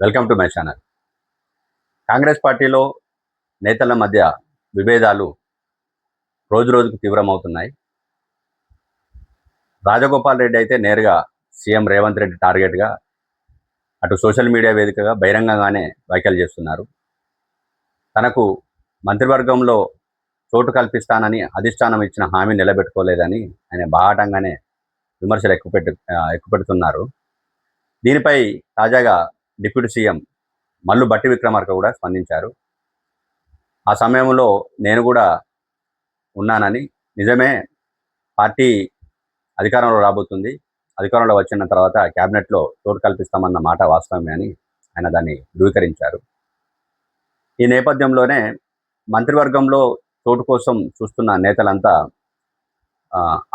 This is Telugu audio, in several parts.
Welcome to my channel Congress పార్టీలో నేతల మధ్య విభేదాలు రోజు రోజుకు తీవ్రమవుతున్నాయి. రాజగోపాల్ రెడ్డి అయితే నేరుగా సీఎం రేవంత్ రెడ్డి టార్గెట్గా అటు సోషల్ మీడియా వేదికగా బహిరంగంగానే వ్యాఖ్యలు చేస్తున్నారు. తనకు మంత్రివర్గంలో చోటు కల్పిస్తానని అధిష్టానం ఇచ్చిన హామీ నిలబెట్టుకోలేదని ఆయన బాహాటంగానే విమర్శలు ఎక్కుపెట్టు ఎక్కుపెడుతున్నారు. దీనిపై తాజాగా డిప్యూటీ సీఎం మల్లు బట్టి విక్రమార్క కూడా స్పందించారు. ఆ సమయంలో నేను కూడా ఉన్నానని నిజమే పార్టీ అధికారంలో రాబోతుంది. అధికారంలో వచ్చిన తర్వాత క్యాబినెట్లో చోటు కల్పిస్తామన్న మాట వాస్తవమే అని ఆయన దాన్ని ధృవీకరించారు. ఈ నేపథ్యంలోనే మంత్రివర్గంలో చోటు కోసం చూస్తున్న నేతలంతా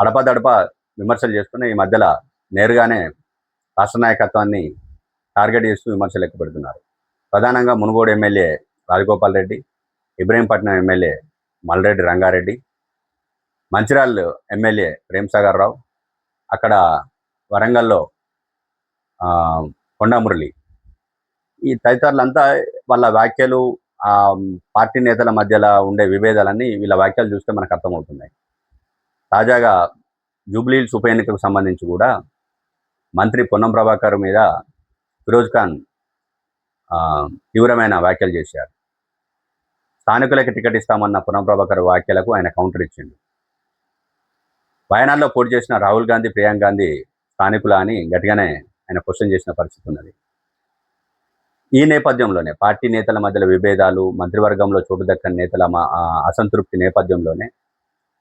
అడపదడప విమర్శలు చేస్తున్న ఈ మధ్యలో నేరుగానే రాష్ట్ర నాయకత్వాన్ని టార్గెట్ చేస్తూ విమర్శలు ఎక్కువ పెడుతున్నారు. ప్రధానంగా Munugode MLA Rajagopal Reddy Ibrahimpatnam MLA Malreddy Rangareddy Mancherial MLA Premsagar Rao అక్కడ వరంగల్లో కొండమురళి. ఈ తదితరులంతా వాళ్ళ వ్యాఖ్యలు ఆ పార్టీ నేతల మధ్యలో ఉండే విభేదాలన్నీ వీళ్ళ వ్యాఖ్యలు చూస్తే మనకు అర్థమవుతున్నాయి. తాజాగా జూబ్లీహిల్స్ ఉప ఎన్నికకు సంబంధించి కూడా మంత్రి పొన్నం ప్రభాకర్ మీద ఫిరోజ్ ఖాన్ తీవ్రమైన వ్యాఖ్యలు చేశారు. స్థానికులకి టికెట్ ఇస్తామన్న పునఃప్రభాకర్ వ్యాఖ్యలకు ఆయన కౌంటర్ ఇచ్చిండు. వయనాడులో పోటీ చేసిన రాహుల్ గాంధీ ప్రియాంక గాంధీ స్థానికుల అని గట్టిగానే ఆయన క్వశ్చన్ చేసిన పరిస్థితి ఉన్నది. ఈ నేపథ్యంలోనే పార్టీ నేతల మధ్యలో విభేదాలు మంత్రివర్గంలో చోటు దక్కని నేతల అసంతృప్తి నేపథ్యంలోనే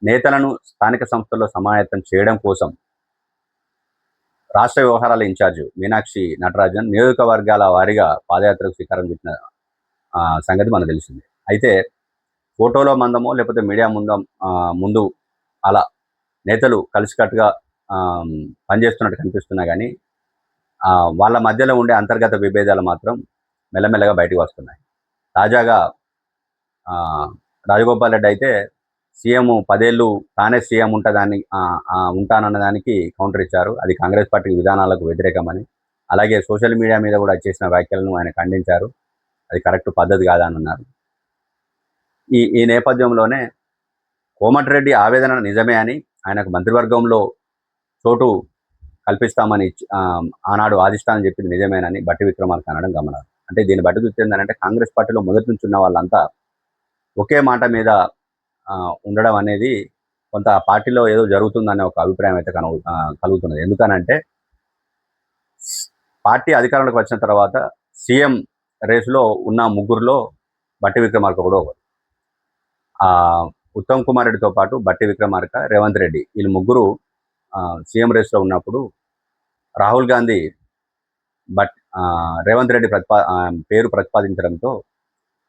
నేతలను స్థానిక సంస్థల్లో సమాయత్తం చేయడం కోసం రాష్ట్ర వ్యవహారాల ఇన్ఛార్జ్ మీనాక్షి నటరాజన్ నియోజకవర్గాల వారీగా పాదయాత్రకు శ్రీకారం చుట్టిన సంగతి మనకు తెలిసింది. అయితే ఫోటోలో మందమో లేకపోతే మీడియా ముందం ముందు అలా నేతలు కలిసికట్టుగా పనిచేస్తున్నట్టు కనిపిస్తున్నా కానీ వాళ్ళ మధ్యలో ఉండే అంతర్గత విభేదాలు మాత్రం మెల్లమెల్లగా బయటకు వస్తున్నాయి. తాజాగా రాజగోపాల్ రెడ్డి అయితే సీఎం పదేళ్ళు తానే సీఎం ఉంటుందాన్ని ఉంటానన్న దానికి కౌంటర్ ఇచ్చారు. అది కాంగ్రెస్ పార్టీ విధానాలకు వ్యతిరేకమని. అలాగే సోషల్ మీడియా మీద కూడా చేసిన వ్యాఖ్యలను ఆయన ఖండించారు. అది కరెక్ట్ పద్ధతి కాదని అన్నారు ఈ ఈ నేపథ్యంలోనే కోమటిరెడ్డి ఆవేదన నిజమే అని ఆయనకు మంత్రివర్గంలో చోటు కల్పిస్తామని ఆనాడు ఆదిష్టానం చెప్పింది నిజమేనని బట్టి విక్రమార్క అనడం గమనాలు అంటే దీన్ని బట్టి చూస్తే ఏంటంటే కాంగ్రెస్ పార్టీలో మొదటి నుంచి ఉన్న వాళ్ళంతా ఒకే మాట మీద ఉండడం అనేది కొంత పార్టీలో ఏదో జరుగుతుందనే ఒక అభిప్రాయం అయితే కను కలుగుతున్నది. ఎందుకనంటే పార్టీ అధికారంలోకి వచ్చిన తర్వాత సీఎం రేసులో ఉన్న ముగ్గురులో బట్టి విక్రమార్క కూడా ఒకరు. ఉత్తమ్ కుమార్ రెడ్డితో పాటు బట్టి విక్రమార్క రేవంత్ రెడ్డి వీళ్ళు ముగ్గురు సీఎం రేస్లో ఉన్నప్పుడు రాహుల్ గాంధీ బట్ రేవంత్ రెడ్డి ప్రతిపా పేరు ప్రతిపాదించడంతో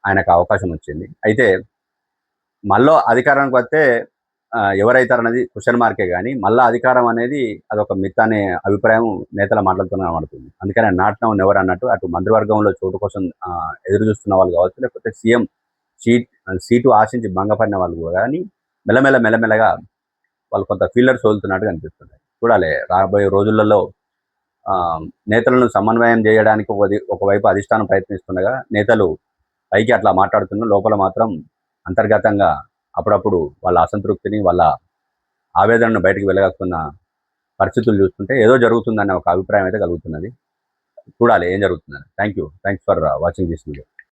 ఆయనకు అవకాశం వచ్చింది. అయితే మళ్ళీ అధికారానికి వస్తే ఆ, ఎవరైతారన్నది క్వశ్చన్ మార్కే కానీ మళ్ళీ అధికారం అనేది అదొక మిత్ అనే అభిప్రాయం నేతల మాట్లాడుతున్న కనబడుతుంది. అందుకనే నాటనం ఎవరు అన్నట్టు అటు మంత్రివర్గంలో చోటు కోసం ఎదురు చూస్తున్న వాళ్ళు కావచ్చు లేకపోతే సీఎం సీట్ సీటు ఆశించి భంగపడిన వాళ్ళు కూడా కానీ మెల్లమెల్ల మెల్లమెల్లగా వాళ్ళు కొంత ఫీల్డర్స్ వదులుతున్నట్టు కనిపిస్తుంది చూడాలి రాబోయే రోజులలో నేతలను సమన్వయం చేయడానికి ఒక ఒకవైపు అధిష్టానం ప్రయత్నిస్తుండగా నేతలు పైకి అట్లా మాట్లాడుతున్న లోపల మాత్రం అంతర్గతంగా అప్పుడప్పుడు వాళ్ళ అసంతృప్తిని వాళ్ళ ఆవేదనను బయటకు వెళ్ళగక్కున్న పరిస్థితులు చూస్తుంటే ఏదో జరుగుతుందనే ఒక అభిప్రాయం అయితే కలుగుతున్నది. చూడాలి ఏం జరుగుతుందని. Thank you thanks for watching this video